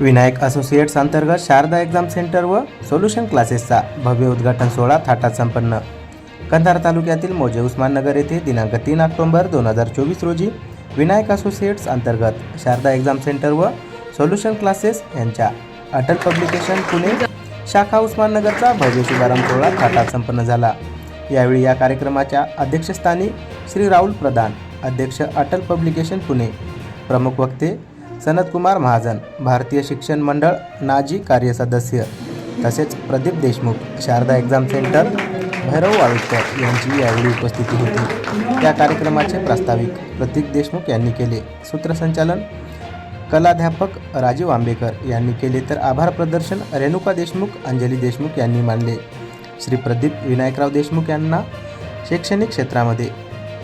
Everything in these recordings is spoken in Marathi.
विनायक असोसिएट्स अंतर्गत शारदा एक्झाम सेंटर व सोल्युशन क्लासेसचा भव्य उद्घाटन सोहळा थाटात संपन्न. कंधार तालुक्यातील मोजे उस्माननगर येथे दिनांक तीन ऑक्टोंबर दोन हजार चोवीस रोजी विनायक असोसिएट्स अंतर्गत शारदा एक्झाम सेंटर व सोल्युशन क्लासेस यांच्या अटल पब्लिकेशन पुणे शाखा उस्माननगरचा भव्य शुभारंभ सोहळा थाटात संपन्न झाला. यावेळी या कार्यक्रमाच्या अध्यक्षस्थानी श्री राहुल प्रधान अध्यक्ष अटल पब्लिकेशन पुणे प्रमुख वक्ते सनतकुमार महाजन भारतीय शिक्षण मंडळ नाजी कार्यसदस्य तसेच प्रदीप देशमुख शारदा एक्झाम सेंटर भैरव वाळुसकर यांची यावेळी उपस्थिती होती. या कार्यक्रमाचे प्रास्ताविक प्रतीक देशमुख यांनी केले. सूत्रसंचालन कलाध्यापक राजीव आंबेकर यांनी केले तर आभार प्रदर्शन रेणुका देशमुख अंजली देशमुख यांनी मानले. श्री प्रदीप विनायकराव देशमुख यांना शैक्षणिक क्षेत्रामध्ये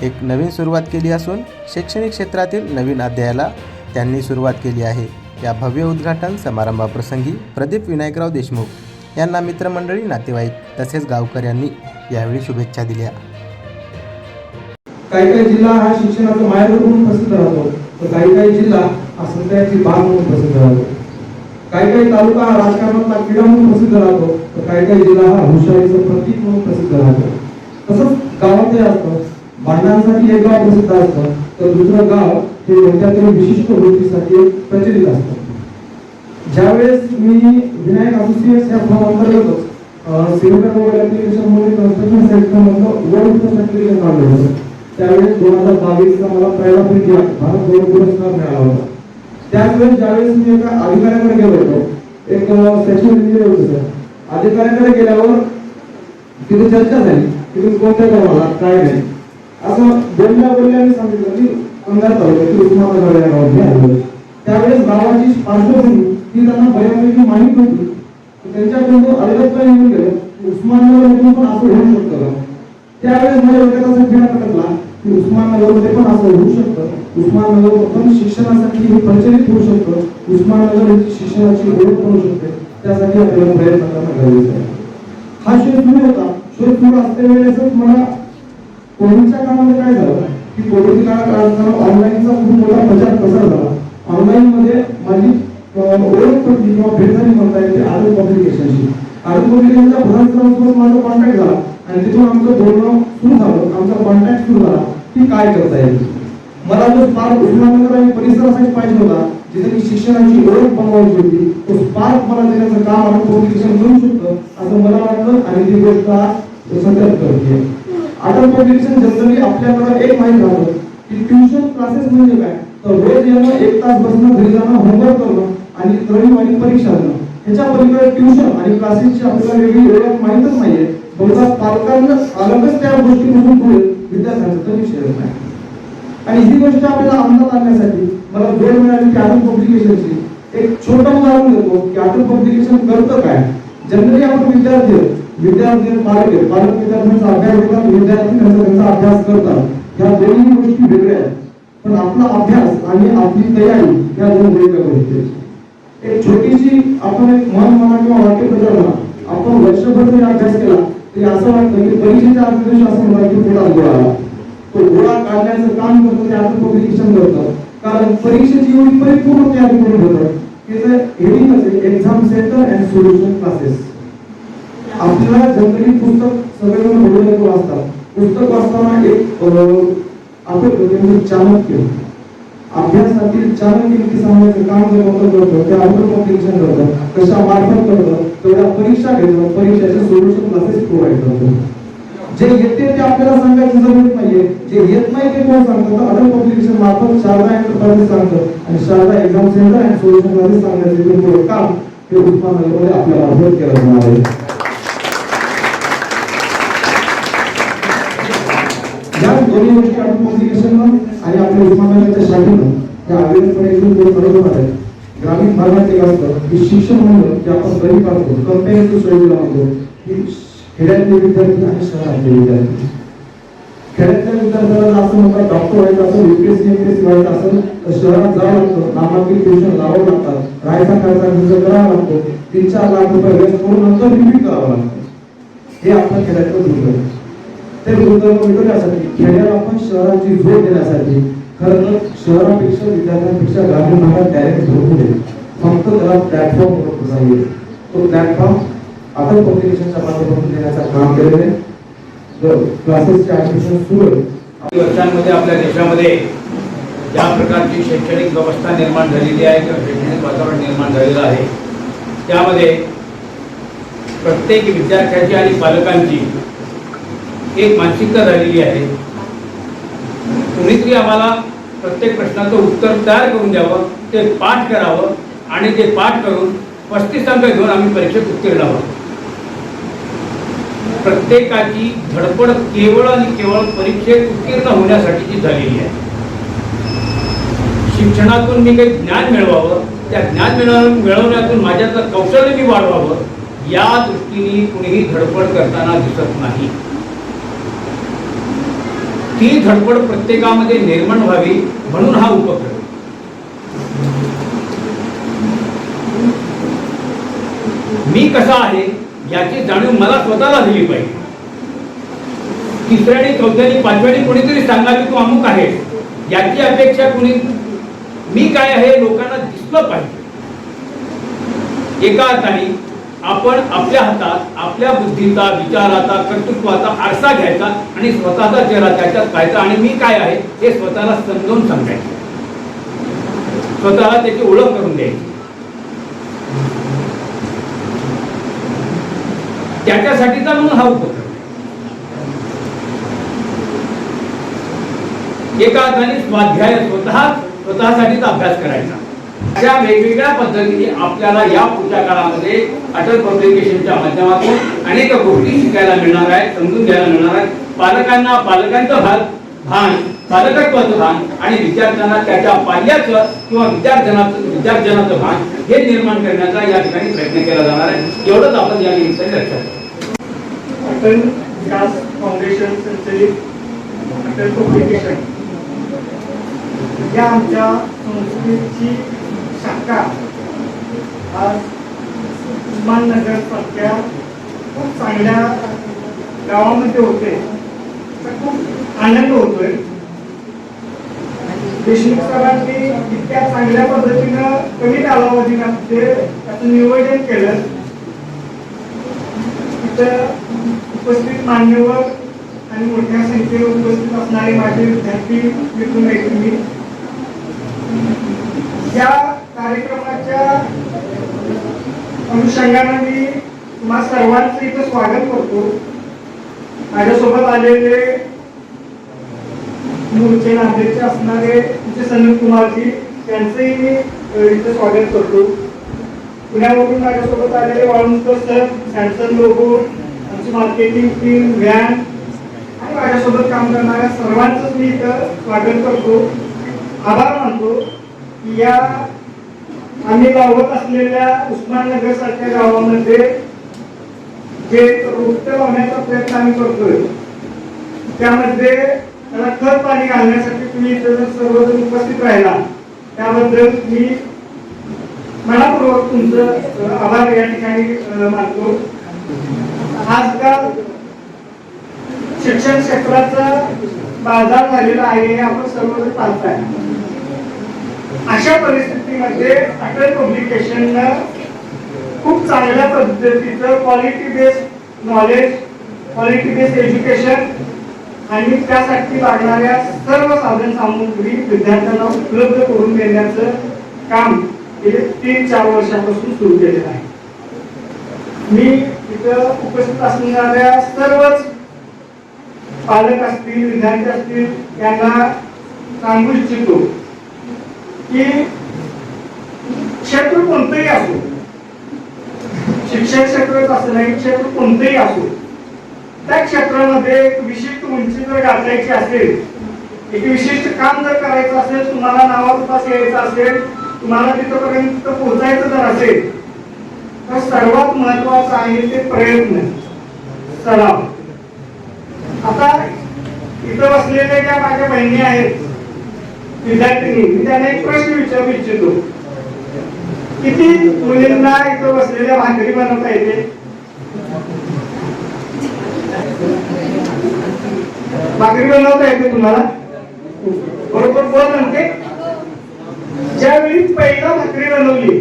एक नवीन सुरुवात केली असून शैक्षणिक क्षेत्रातील नवीन अध्यायाला त्यांनी सुरुवात केली आहे. या भव्य उद्घाटन समारंभाप्रसंगी प्रदीप विनायकराव देशमुख यांना मित्रमंडळी नातेवाईक तसेच गावकऱ्यांनी यावेळी शुभेच्छा दिल्या. काही काही जिल्हा हा शिक्षणाचा माहेर म्हणून प्रसिद्ध राहतो. तर काही काही जिल्हा हा सत्याची बाग म्हणून प्रसिद्ध राहतो. काही काही तालुका हा राजकारणातला क्रीडा म्हणून प्रसिद्ध राहतो. तर काही काही जिल्हा हा हुशारीचं प्रतीक म्हणून प्रसिद्ध राहतो. तसंच गावातही असतं. भांडणांसाठी एक गाव प्रसिद्ध असतं. तर दुसरं गाव ते त्यांच्या तरी विशिष्ट वृत्तीसाठी प्रचलित असतं. ज्यावेळेस मी विनायक असोसिएट्स या फॉर्म अंतर्गत सिलिंडर मोबाईल ऍप्लिकेशनमध्ये कन्स्ट्रक्शन सेक्टर मधलं वर्ल्ड सर्टिफिकेशन काढलं होतं. त्यावेळेस दोन हजार बावीसचा मला पहिला पैकी भारत गौरव पुरस्कार मिळाला होता. त्याच वेळेस ज्यावेळेस मी एका अधिकाऱ्याकडे गेलो होतो एक सेक्शन इंजिनियर होते सर. अधिकाऱ्याकडे गेल्यावर तिथे चर्चा झाली तिथे कोणत्या गावाला काय नाही. असं बोलल्या बोलल्याने सांगितलं की तालुक्यातील उस्मानाबाद या गावात आलो त्यावेळेस गावाची पार्श्वभूमी ही त्यांना बऱ्यापैकी माहीत होती. त्यांच्याकडून तो अलगदपणे येऊन गेलो. की उस्मानाबादमधून पण असं होऊ शकतं का? त्यावेळेस माझ्या डोक्यात असा फिरा पटकला की उस्माननगरमध्ये पण असं होऊ शकतं. उस्माननगर पण शिक्षणासाठी हे प्रचलित होऊ शकतं. उस्माननगर यांची शिक्षणाची ओळख बनू शकते. त्यासाठी आपल्याला प्रयत्न करणं गरजेचं आहे. हा शोध सुरू होता. शोध सुरू असल्या वेळेसच मला कोविडच्या काळामध्ये काय झालं? की कोविडच्या काळात ऑनलाईनचा खूप मोठा प्रचार प्रसार झाला. ऑनलाईन मध्ये माझी ओळख पडली किंवा भेट झाली म्हणता येते आरोग्य पब्लिकेशनशी आरोग्य पब्लिकेशनच्या प्रधान सरांसोबत माझा कॉन्टॅक्ट झाला. आणि तिथून आमचं बोलणं सुरू झालं. आमचा कॉन्टॅक्ट सुरू झाला. की काय करता येईल? मला जो स्पार्क उस्मानगर आणि परिसरासाठी पाहिजे होता जिथे मी शिक्षणाची ओळख बनवायची होती तो स्पार्क मला देण्याचं काम आरोग्य पब्लिकेशन करू शकतं असं मला वाटतं आणि ती गोष्ट आज सत्यात आता अटल पब्लिकेशन जनरली आपल्याकडे एक माहिती राहतो की ट्युशन क्लासेस म्हणजे काय? तर रोज येणं एक तास बसणं घरी जाणं होमवर्क करणं आणि रविवारी परीक्षा देणं. ह्याच्या पलीकडे ट्युशन आणि क्लासेसची आपल्याला वेगळी ओळख माहीतच नाहीये. बहुधा पालकांना पालकच त्या गोष्टीपासून पुढे विद्यार्थ्यांचा तर विषय नाही आणि ही गोष्ट आपल्याला अंमलात आणण्यासाठी मला वेळ मिळाली की अटल पब्लिकेशनची एक छोटं उदाहरण देतो की अटल पब्लिकेशन करतं काय? जनरली आपण विद्यार्थी विद्यार्थी पालक पालक विद्यार्थ्यांचा अभ्यास घेतात विद्यार्थी त्यांचा अभ्यास करतात. या दोन्ही गोष्टी वेगळ्या आहेत. पण आपला अभ्यास आणि आपली तयारी या दोन वेगळ्या गोष्टी एक छोटीशी आपण एक मन म्हणा किंवा वाक्य प्रचार आपण वर्षभर जरी अभ्यास केला तरी असं वाटतं की परीक्षेच्या आधी दिवशी असं म्हणा की पोटात गोळा आला. तो गोळा काढण्याचं काम करतो ते आपण पब्लिकेशन करतात कारण परीक्षेची एवढी परिपूर्ण तयारी करून होतं की ते हेडिंगच आहे exam centre and solution classes आपल्याला जनरली पुस्तक सगळेजण बोलून वाचतात पुस्तक वाचताना एक आपण म्हणजे चाणक्य. अभ्यासातील चाणक्य नीती सांगण्याचं काम जे कोणतं करतो ते आपण पब्लिकेशन करतो. कशा मार्फत करतो तेवढ्या परीक्षा घेतो परीक्षाचे सोल्युशन क्लासेस प्रोव्हाइड करतो. जे येते ते आपल्याला सांगायची जरूरत नाहीये. जे येत नाही ते कोण सांगतं? तर अदर पब्लिकेशन मार्फत शारदा एंटरप्राइजेस सांगतं. आणि Sharada exam centre and solution classes सांगण्याचे काम हे उस्मानाबादमध्ये आपल्याला मार्फत केलं जाणार आहे. या दोन्ही गोष्टी आपण पब्लिकेशन आणि आपल्या उस्मानाबादच्या शाखेनं या अविरतपणे बरोबर आहेत ग्रामीण भागात एक असतं की शिक्षण म्हणून जे आपण गरीब पाहतो कंपेअर टू सोयीला म्हणतो की खेड्यातले विद्यार्थी आणि शहरातले विद्यार्थी. खेड्यातल्या विद्यार्थ्याला असं म्हणतात डॉक्टर व्हायचं असेल युपीएससी एमपीएससी व्हायचं असेल तर शहरात जावं लागतं नामांकित ट्युशन लावावं लागतात राहायचा खर्चा खर्च करावा लागतो तीन चार लाख रुपये वेस्ट करून नंतर रिपीट करावं लागतं. हे आपल्या खेड्यातलं दुर्दैव ते दुर्दैव मिटवण्यासाठी खेड्याला आपण शहराची जोड देण्यासाठी खरं तर शहरापेक्षा विद्यार्थ्यांपेक्षा ग्रामीण भागात डायरेक्ट भरपूर आहे फक्त त्याला प्लॅटफॉर्म उपलब्ध नाही तो प्लॅटफॉर्म आता पब्लिकेशनच्या माध्यमातून देण्याचं काम केलेलं आहे. क्लासेसचे ऍडमिशन सुरू आहे. वर्षांमध्ये आपल्या देशामध्ये ज्या प्रकारची शैक्षणिक व्यवस्था निर्माण झालेली आहे किंवा शैक्षणिक वातावरण निर्माण झालेलं आहे त्यामध्ये प्रत्येक विद्यार्थ्याची आणि पालकांची एक मानसिकता झालेली आहे. कुणीतरी आम्हाला प्रत्येक प्रश्नाचं उत्तर तयार करून द्यावं ते पाठ करावं आणि ते पाठ करून पस्तीस अंक घेऊन आम्ही परीक्षेत उत्तीर्ण आहोत. प्रत्येकाची धडपड केवळ आणि केवळ परीक्षेत उत्तीर्ण होण्यासाठीची झालेली आहे. शिक्षणातून मी काही ज्ञान मिळवावं त्या ज्ञान मिळव मिळवण्यातून माझ्यातलं कौशल्य मी वाढवावं या दृष्टीने कुणीही धडपड करताना दिसत नाही. ती धडपड प्रत्येकामध्ये निर्माण व्हावी म्हणून हा उपक्रम. मी कसा आहे याची जाणीव मला स्वतःला दिली पाहिजे. तिसऱ्याने चौथ्याने पाचव्याने कोणीतरी सांगा की तू अमुक आहे याची अपेक्षा कुणी मी काय आहे लोकांना दिसलं पाहिजे. एका अर्थाने आपण आपल्या हातात आपल्या बुद्धीचा विचाराचा कर्तृत्वाचा आरसा घ्यायचा आणि स्वतःचा चेहरा त्याच्यात पाहायचा. आणि मी काय आहे हे स्वतःला समजावून सांगायचं. स्वतःला त्याची ओळख करून द्यायची त्याच्यासाठीचा म्हणून हा उपक्रम एका अर्थाने स्वाध्याय स्वतः स्वतःसाठीचा अभ्यास करायचा. अशा वेगवेगळ्या पद्धतीने आपल्याला या पुढच्या काळामध्ये अटल पब्लिकेशनच्या माध्यमातून अनेक गोष्टी शिकायला मिळणार आहेत समजून घ्यायला मिळणार आहेत. पालकांना पालकांचं भाग भान पालकत्वाचं भान आणि विद्यार्थ्यांना त्याच्या पाल्याचं किंवा विद्यार्थ्यांचं विद्यार्थ्यांचं भान हे निर्माण करण्याचा या ठिकाणी प्रयत्न केला जाणार आहे. एवढंच आपण या निमित्ताने लक्षात अटल विकास फाउंडेशन संचलित अटल पब्लिकेशन या आमच्या संस्थेची शाखा आज उस्माननगर सारख्या खूप चांगल्या गावामध्ये होते. खूप आनंद होतोय. देशमुख सरांनी इतक्या चांगल्या पद्धतीनं कमी कालावधीमध्ये त्याचं नियोजन केलं. तिथं उपस्थित मान्यवर आणि मोठ्या संख्येने उपस्थित असणारे माझे विद्यार्थी मित्र मैत्रिणी या कार्यक्रमाच्या अनुषंगाने मी तुम्हा सर्वांचं इथं स्वागत करतो. माझ्यासोबत आलेले मूळचे नांदेडचे असणारे तुमचे सनत कुमारजी त्यांचंही मी इथं स्वागत करतो. पुण्यावरून माझ्यासोबत आलेले वाळुंकर सर सॅमसंग लोगो आमची मार्केटिंग टीम व्हॅन आणि माझ्यासोबत काम करणाऱ्या सर्वांचंच मी इथं स्वागत करतो. आभार मानतो की या आम्ही लावत असलेल्या उस्माननगर सारख्या गावामध्ये जे वृत्त लावण्याचा प्रयत्न आम्ही करतोय त्यामध्ये त्याला खत पाणी घालण्यासाठी तुम्ही इथे जर सर्वजण उपस्थित राहिला त्याबद्दल मी मनापूर्वक तुमचं आभार या ठिकाणी मानतो. आजकाल शिक्षण क्षेत्राचा बाजार झालेला आहे हे आपण सर्वजण पाहताय. अशा परिस्थितीमध्ये अटल पब्लिकेशननं खूप चांगल्या पद्धतीचं quality based knowledge quality based education आणि त्यासाठी लागणाऱ्या सर्व साधन सामुग्री विद्यार्थ्यांना उपलब्ध करून देण्याचं काम हे तीन चार वर्षापासून सुरू केलेलं आहे. मी इथं उपस्थित असणाऱ्या सर्वच पालक असतील विद्यार्थी असतील यांना सांगू इच्छितो की क्षेत्र कोणतंही असो शिक्षण क्षेत्रच असं नाही क्षेत्र कोणतंही असो त्या क्षेत्रामध्ये एक विशिष्ट उंची जर गाठायची असेल एक विशिष्ट काम जर करायचं असेल तुम्हाला नावारूपास यायचं असेल तुम्हाला तिथपर्यंत पोहोचायचं जर असेल तर सर्वात महत्वाचं आहे ते प्रयत्न सराव. आता इथं बसलेल्या ज्या माझ्या बहिणी आहेत विद्यार्थिनी मी त्यांना एक प्रश्न विचारू इच्छितो. किती मुलींना इथं बसलेल्या भाकरी बनवता येते? भाकरी बनवता येते तुम्हाला? बरोबर बोल म्हणते ज्यावेळी पहिला भाकरी बनवली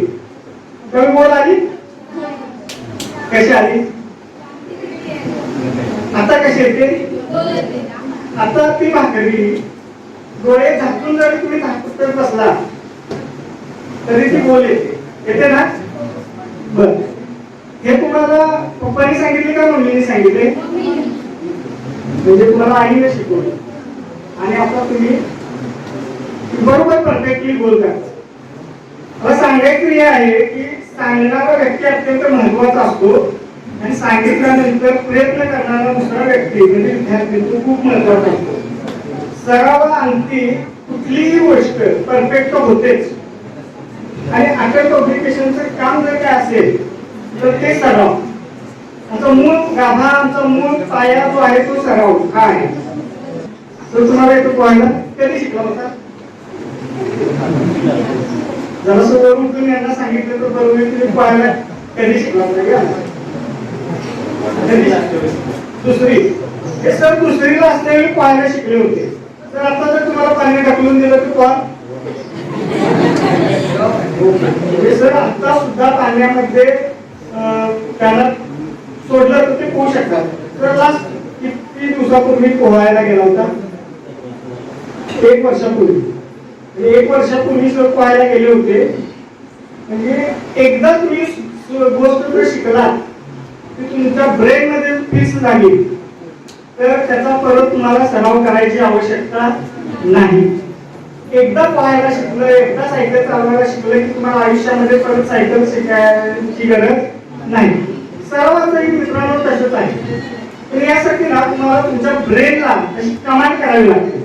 त्यावेळी बोल आली कशी आली? आता कशी येते? आता ती भाकरी डोळे झाकून जरी तुम्ही झाकून करत बसला तरी ती बोल येते. येते ना? बर. हे तुम्हाला पप्पांनी सांगितले का मम्मीने सांगितले? म्हणजे तुम्हाला आईने शिकवलं. आणि आता तुम्ही बरोबर परफेक्टली बोल करता सांगायचं हे आहे की सांगणारा व्यक्ती अत्यंत महत्त्वाचा असतो. आणि सांगितल्यानंतर प्रयत्न करणारा दुसरा व्यक्ती म्हणजे विद्यार्थी तो खूप महत्त्वाचा असतो. सरावाअंती कुठलीही गोष्ट परफेक्ट होतेच. आणि अटल पब्लिकेशनचं काम जर काय असेल तर ते सराव. आमचा मूळ गाभा आमचा मूळ पाया जो आहे तो सराव. हा आहे. तर तुम्हाला येतो पोहायला. कधी शिकला होता? जरासं वरून तुम्ही यांना सांगितलं तर बरोबर तुम्ही पोहायला कधी शिकला होता? कधी दुसरी. हे सर दुसरीला असल्यावेळी पोहायला शिकले होते. तर आता जर तुम्हाला पाणी ढकलून दिलं तर पोहा म्हणजे सर आता सुद्धा पाण्यामध्ये त्याला सोडलं तर ते पोहू शकतात. तर लास्ट किती दिवसापूर्वी पोहायला गेला होता? एक वर्षापूर्वी. म्हणजे एक वर्षापूर्वी सर पोहायला गेले होते म्हणजे एकदा तुम्ही गोष्ट जर शिकला की तुमच्या ब्रेन मध्ये फिक्स झाली तर त्याचा परत तुम्हाला सराव करायची आवश्यकता नाही. एकदा पाहायला शिकलं एकदा सायकल चालवायला शिकलं की तुम्हाला आयुष्यामध्ये परत सायकल शिकायची गरज नाही. सर्वांचंही मित्रांनो तसंच आहे. तर यासाठी ना तुम्हाला तुमच्या ब्रेनला अशी कमांड करावी लागते.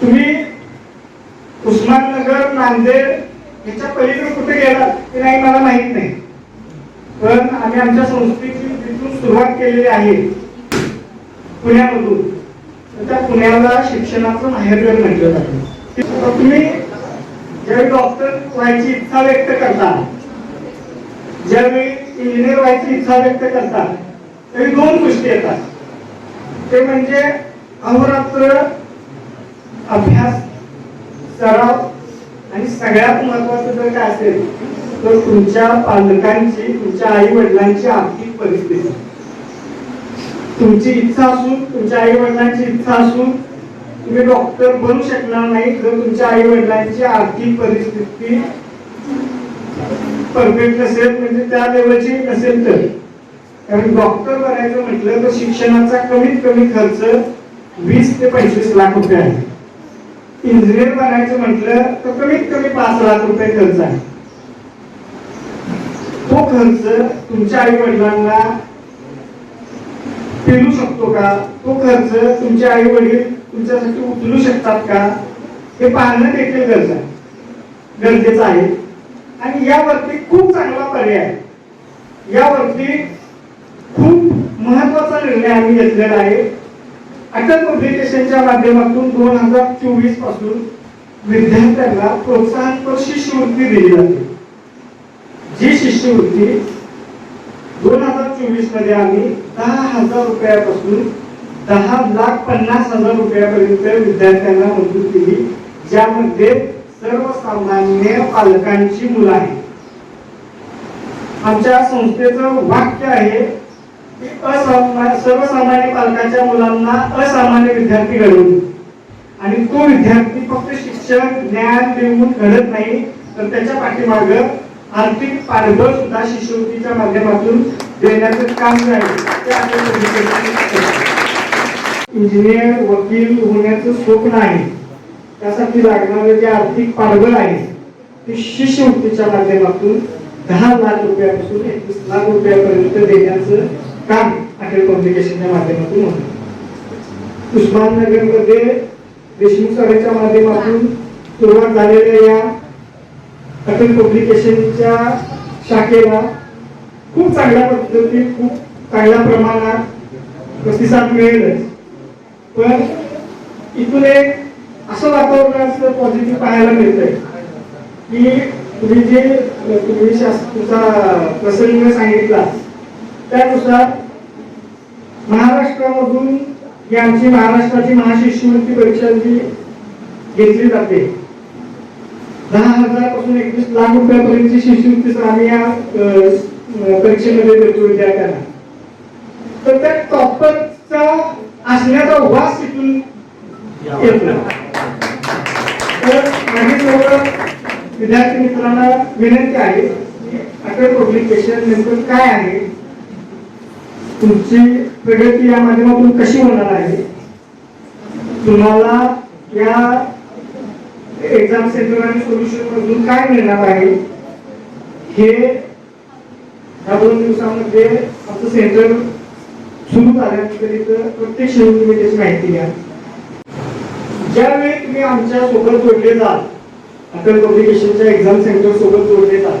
तुम्ही उस्माननगर नांदेड याच्या पलीकडे कुठे गेला ते नाही मला माहीत नाही. पण आम्ही आमच्या संस्थेची तिथून सुरुवात केलेली आहे. पुण्यामधून. त्या पुण्याला शिक्षणाचं माहेरघर म्हटलं जातं. तुम्ही ज्यावेळी डॉक्टर व्हायची इच्छा व्यक्त करता ज्यावेळी इंजिनियर व्हायची इच्छा व्यक्त करता तरी दोन गोष्टी येतात. ते म्हणजे अहोरात्र अभ्यास सराव आणि सगळ्यात महत्वाचं जर काय असेल तर तुमच्या पालकांची तुमच्या आई वडिलांची आर्थिक परिस्थिती. तुमची इच्छा असून तुमच्या आई वडिलांची इच्छा असून तुम्ही डॉक्टर बनू शकणार नाही जर तुमच्या आई वडिलांची आर्थिक परिस्थिती परफेक्ट नसेल म्हणजे त्या लेवलची नसेल तर. कारण डॉक्टर बनायचं म्हटलं तर शिक्षणाचा कमीत कमी खर्च वीस ते पंचवीस लाख रुपये आहे. इंजिनियर बनायचं म्हटलं तर कमीत कमी पाच लाख रुपये खर्च आहे. तो खर्च तुमच्या आई वडिलांना पेलू शकतो का? तो खर्च तुमचे आई वडील तुमच्यासाठी उचलू शकतात का? हे पाहणं देखील गरज आहे. गरजेचं आहे. आणि यावरती खूप चांगला पर्याय आहे. यावरती खूप महत्त्वाचा निर्णय आम्ही घेतलेला आहे. अटल पब्लिकेशनच्या माध्यमातून दोन हजार चोवीसपासून विद्यार्थ्यांना प्रोत्साहनपर शिष्यवृत्ती दिली जाते. जी शिष्यवृत्ती दोन हजार चोवीसमध्ये आम्ही दहा हजार रुपयापासून दहा लाख पन्नास हजार रुपयापर्यंत विद्यार्थ्यांना मंजूर केली ज्यामध्ये सर्वसामान्य पालकांची मुलं आहेत. आमच्या संस्थेचं वाक्य आहे की असामा- सर्वसामान्य पालकांच्या मुलांना असामान्य विद्यार्थी घडवून आणि तो विद्यार्थी फक्त शिक्षण ज्ञान देऊन घडत नाही तर त्याच्या पाठीमाग आर्थिक पाठबळ सुद्धा शिष्यवृत्तीच्या माध्यमातून देण्याचं काम नाही आहे ते इंजिनियर वकील होण्याचं स्वप्न आहे. त्यासाठी लागणारे जे आर्थिक पाठबळ आहे ते शिष्यवृत्तीच्या माध्यमातून दहा लाख रुपयापासून एकवीस लाख रुपयापर्यंत देण्याचं काम अटल पब्लिकेशनच्या माध्यमातून होतं. उस्माननगरमध्ये देशमुख सभेच्या माध्यमातून सुरुवात झालेल्या या अटल पब्लिकेशनच्या शाखेला खूप चांगल्या पद्धतीने खूप चांगल्या प्रमाणात प्रतिसाद मिळेलच. पण इथून एक असं वातावरणाचं पॉझिटिव्ह पाहायला मिळतंय की तुम्ही जे तुम्ही तुमचा प्रसंग सांगितला त्यानुसार महाराष्ट्रामधून ही आमची महाराष्ट्राची महाशिष्यवृत्ती परीक्षा जी घेतली जाते दहा हजारापासून एकवीस लाख रुपयापर्यंतची शिष्यवृत्ती आम्ही या परीक्षेमध्ये देतो विद्यार्थ्यांना तर त्या टॉपरचा असण्याचा वास तिथून येतो तर माझी सर्व विद्यार्थी मित्रांना विनंती आहे की अटल पब्लिकेशन नेमकं काय आहे तुमची प्रगती या माध्यमातून कशी होणार आहे तुम्हाला या एक्झाम सेंटर आणि सोल्युशन मधून काय मिळणार आहे? हे या दोन दिवसामध्ये आमचं सेंटर सुरू झाल्यानंतर इथं प्रत्येक शहर तुम्ही त्याची माहिती घ्या. ज्यावेळी तुम्ही आमच्यासोबत जोडले जाल अटल पब्लिकेशनच्या एक्झाम सेंटर सोबत जोडले जाल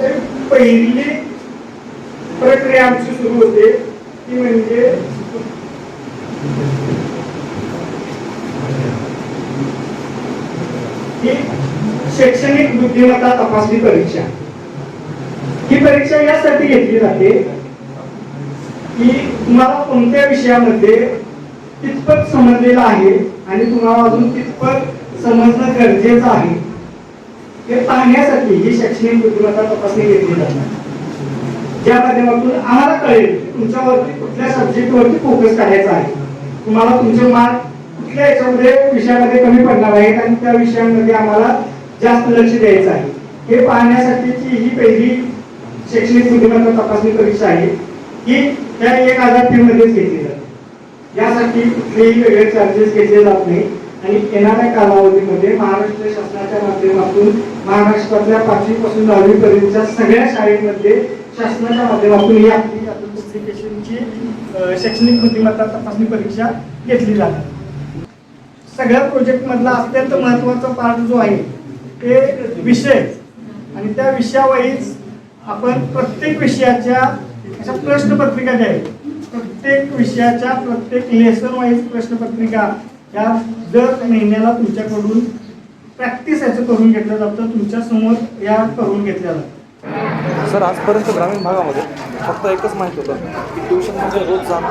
तर पहिली प्रक्रिया आमची सुरू होते ती म्हणजे ही शैक्षणिक बुद्धिमत्ता तपासणी परीक्षा. ही परीक्षा यासाठी घेतली जाते की तुम्हाला कोणत्या विषयामध्ये कितपत समजलेलं आहे आणि तुम्हाला अजून कितपत समजणं गरजेचं आहे हे पाहण्यासाठी ही शैक्षणिक बुद्धिमत्ता तपासणी घेतली जाते. ज्या माध्यमातून आम्हाला कळेल तुमच्यावरती कुठल्या सब्जेक्टवरती फोकस करायचा आहे. तुम्हाला तुमचे मार्क कुठल्या याच्यामध्ये विषयामध्ये कमी पडणार आहेत आणि त्या विषयांमध्ये आम्हाला जास्त लक्ष द्यायचं आहे. हे पाहण्यासाठीची ही पहिली शैक्षणिक बुद्धिमत्ता तपासणी परीक्षा आहे. ही त्या एक हजार फी मध्येच घेतली जाते. यासाठी कुठलेही वेगळे चार्जेस घेतले जात नाही. आणि येणाऱ्या कालावधीमध्ये महाराष्ट्र शासनाच्या माध्यमातून महाराष्ट्रातल्या पाचवी पासून दहावी पर्यंतच्या सगळ्या शाळेमध्ये शासनाच्या माध्यमातून ही आपली पुस्तिकेशनची शैक्षणिक बुद्धिमत्ता तपासणी परीक्षा घेतली जाते. सगळ्या प्रोजेक्ट मधला अत्यंत महत्त्वाचा पार्ट जो आहे ते विषय. आणि त्या विषयावाईज आपण प्रत्येक विषयाच्या अशा प्रश्नपत्रिका ज्या आहेत प्रत्येक विषयाच्या प्रत्येक लेसन वाईज प्रश्नपत्रिका. या दर महिन्याला तुमच्याकडून प्रॅक्टिस याचं करून घेतलं जातं. तुमच्यासमोर या करून घेतल्या जातं सर आजपर्यंत ग्रामीण भागामध्ये फक्त एकच माहीत होतं की ट्युशनमध्ये रोज जाणं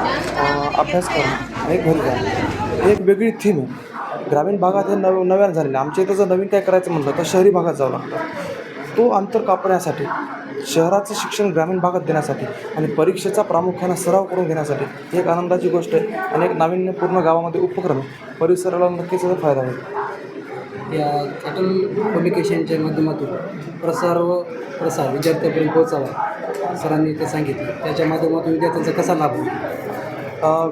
अभ्यास करणं आणि घरी जाणं. एक वेगळी थीम आहे. ग्रामीण भागात हे नव नव्यानं झालेलं आमच्या इथं जर नवीन काय करायचं म्हटलं तर शहरी भागात जावं लागतं. तो अंतर कापण्यासाठी शहराचं शिक्षण ग्रामीण भागात देण्यासाठी आणि परीक्षेचा प्रामुख्यानं सराव करून घेण्यासाठी ही एक आनंदाची गोष्ट आहे आणि एक नाविन्यपूर्ण गावामध्ये उपक्रम परिसराला नक्कीच फायदा होईल. या अटल पब्लिकेशनच्या माध्यमातून प्रसार व प्रसार विद्यार्थ्यांपर्यंत पोहोचावा सरांनी ते सांगितलं. त्याच्या माध्यमातून विद्यार्थ्यांचा कसा लाभ होईल?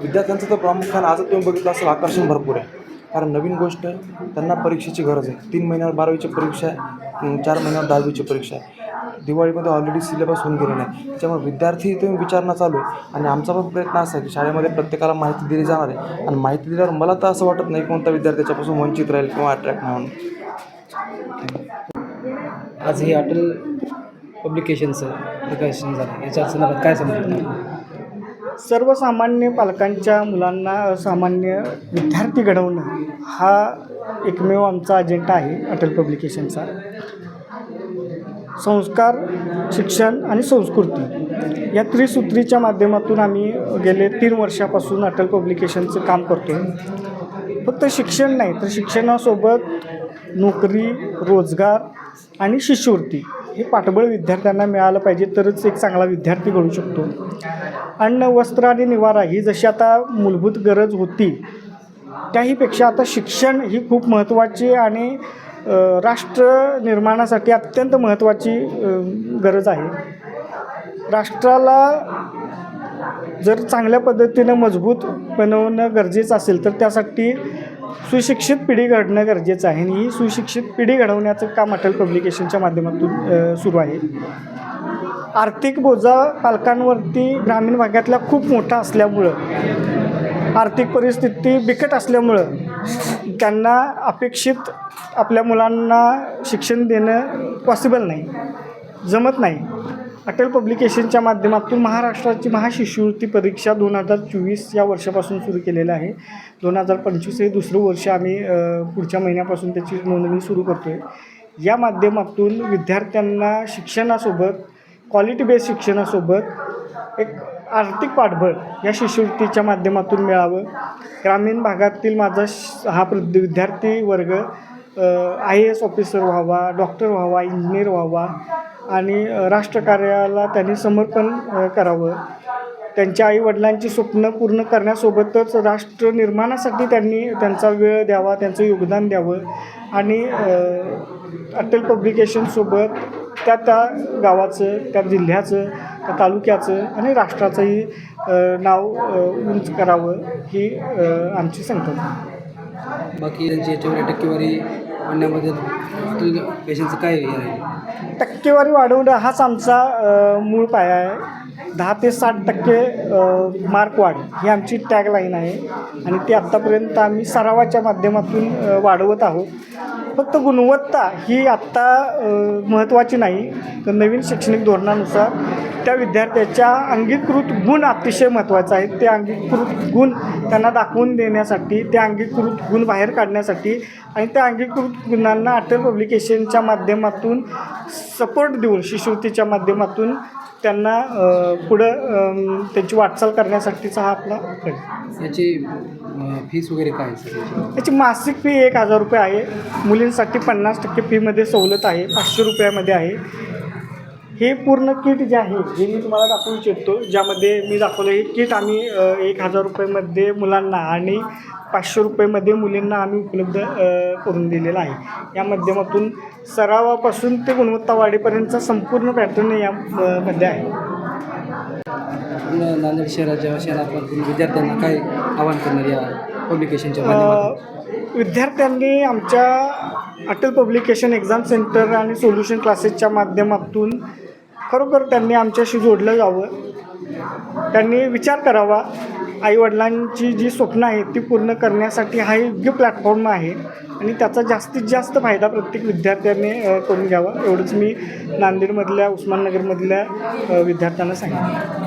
विद्यार्थ्यांचं तर प्रामुख्याने आज तुम्ही बघितलं असेल आकर्षण भरपूर आहे. कारण नवीन गोष्ट त्यांना परीक्षेची गरज आहे. तीन महिन्यावर बारावीची परीक्षा आहे चार महिन्यावर दहावीची परीक्षा आहे. दिवाळीमध्ये ऑलरेडी सिलेबस होऊन गेलेला आहे. त्याच्यामुळे विद्यार्थी तुम्ही विचारणं चालू आहे. आणि आमचा पण प्रयत्न असा आहे की शाळेमध्ये प्रत्येकाला माहिती दिली जाणार आहे. आणि माहिती दिल्यावर मला तर असं वाटत नाही कोणता विद्यार्थी त्याच्यापासून वंचित राहील किंवा अट्रॅक्ट नाही म्हणून आज हे अटल पब्लिकेशनचं प्रकाशन झालं. याच्या संदर्भात काय समजतं? सर्वसामान्य पालकांच्या मुलांना सामान्य विद्यार्थी घडवणं हा एकमेव आमचा अजेंडा आहे अटल पब्लिकेशनचा संस्कार शिक्षण आणि संस्कृती या त्रिसूत्रीच्या माध्यमातून आम्ही गेले तीन वर्षापासून अटल पब्लिकेशनचं काम करतो फक्त शिक्षण नाही तर शिक्षणासोबत नोकरी रोजगार आणि शिष्यवृत्ती हे पाठबळ विद्यार्थ्यांना मिळालं पाहिजे तरच एक चांगला विद्यार्थी घडू शकतो. अन्न वस्त्र आणि निवारा ही जशी आता मूलभूत गरज होती त्याहीपेक्षा आता शिक्षण ही खूप महत्त्वाची आणि राष्ट्र निर्माणासाठी अत्यंत महत्त्वाची गरज आहे. राष्ट्राला जर चांगल्या पद्धतीनं मजबूत बनवणं गरजेचं असेल तर त्यासाठी सुशिक्षित पिढी घडणं गरजेचं आहे आणि ही सुशिक्षित पिढी घडवण्याचं काम अटल पब्लिकेशनच्या माध्यमातून सुरू आहे. आर्थिक बोजा पालकांवरती ग्रामीण भागातल्या खूप मोठा असल्यामुळं आर्थिक परिस्थिती बिकट असल्यामुळं त्यांना अपेक्षित आपल्या मुलांना शिक्षण देणं पॉसिबल नाही जमत नाही. अटल पब्लिकेशनच्या माध्यमातून महाराष्ट्राची महाशिष्यवृत्ती परीक्षा दोन हजार चोवीस या वर्षापासून सुरू केलेलं आहे. दोन हजार पंचवीस हे दुसरं वर्ष आम्ही पुढच्या महिन्यापासून त्याची नोंदणी सुरू करतो आहे या माध्यमातून विद्यार्थ्यांना शिक्षणासोबत क्वालिटी बेस्ड शिक्षणासोबत एक आर्थिक पाठबळ या शिष्यवृत्तीच्या माध्यमातून मिळावं. ग्रामीण भागातील माझा श- हा प्र- विद्यार्थी वर्ग आय ए एस ऑफिसर व्हावा डॉक्टर व्हावा इंजिनियर व्हावा आणि राष्ट्रकार्याला त्यांनी समर्पण करावं. त्यांच्या आईवडिलांची स्वप्न पूर्ण करण्यासोबतच राष्ट्र निर्माणासाठी त्यांनी त्यांचा वेळ द्यावा त्यांचं योगदान द्यावं आणि अटल पब्लिकेशनसोबत त्या त्या गावाचं त्या जिल्ह्याचं त्या तालुक्याचं आणि राष्ट्राचंही नाव उंच करावं ही आमची संकल्पना. बाकी त्यांची याच्यावर टक्केवारी आणण्याबद्दल पेशंटचं काय हे आहे? टक्केवारी वाढवणं हाच आमचा अ, मूळ पाया आहे. दहा ते साठ टक्के अ, मार्क वाढ. ही आमची टॅगलाईन आहे. आणि ती आत्तापर्यंत आम्ही सरावाच्या माध्यमातून वाढवत आहोत. फक्त गुणवत्ता ही आत्ता महत्त्वाची नाही तर नवीन शैक्षणिक धोरणानुसार त्या विद्यार्थ्याच्या अंगीकृत गुण अतिशय महत्त्वाचं आहे ते अंगीकृत गुण त्यांना दाखवून देण्यासाठी ते अंगीकृत गुण बाहेर काढण्यासाठी आणि त्या अंगीकृत गुणांना अटल पब्लिकेशनच्या माध्यमातून सपोर्ट देऊन शिष्यवृत्तीच्या माध्यमातून त्यांना पुढं त्यांची वाटचाल करण्यासाठीचा हा आपला प्रयत्न याची फीस वगैरे काय याची? त्याची मासिक फी एक हजार रुपये आहे. मुलींसाठी पन्नास टक्के फीमध्ये सवलत आहे. पाचशे रुपयामध्ये आहे. हे पूर्ण किट जे आहे हे मी तुम्हाला दाखवू इच्छितो ज्यामध्ये मी दाखवलं हे किट आम्ही एक हजार रुपयेमध्ये मुलांना आणि पाचशे रुपयेमध्ये मुलींना आम्ही उपलब्ध करून दिलेलं आहे. या माध्यमातून सरावापासून ते गुणवत्ता वाढीपर्यंतचा संपूर्ण पॅटर्न या मध्ये आहे. नांदेड शहराच्या शहरातून विद्यार्थ्यांना काय आवाहन करणार या पब्लिकेशनच्या विद्यार्थ्यांनी आमच्या अटल पब्लिकेशन एक्झाम सेंटर आणि सोल्युशन क्लासेसच्या माध्यमातून खरोखर त्यांनी आमच्याशी जोडलं जावं. त्यांनी विचार करावा. आईवडिलांची जी स्वप्न आहेत ती पूर्ण करण्यासाठी हा योग्य प्लॅटफॉर्म आहे आणि त्याचा जास्तीत जास्त फायदा प्रत्येक विद्यार्थ्याने करून घ्यावा. एवढंच मी नांदेडमधल्या उस्माननगरमधल्या विद्यार्थ्यांना सांगितलं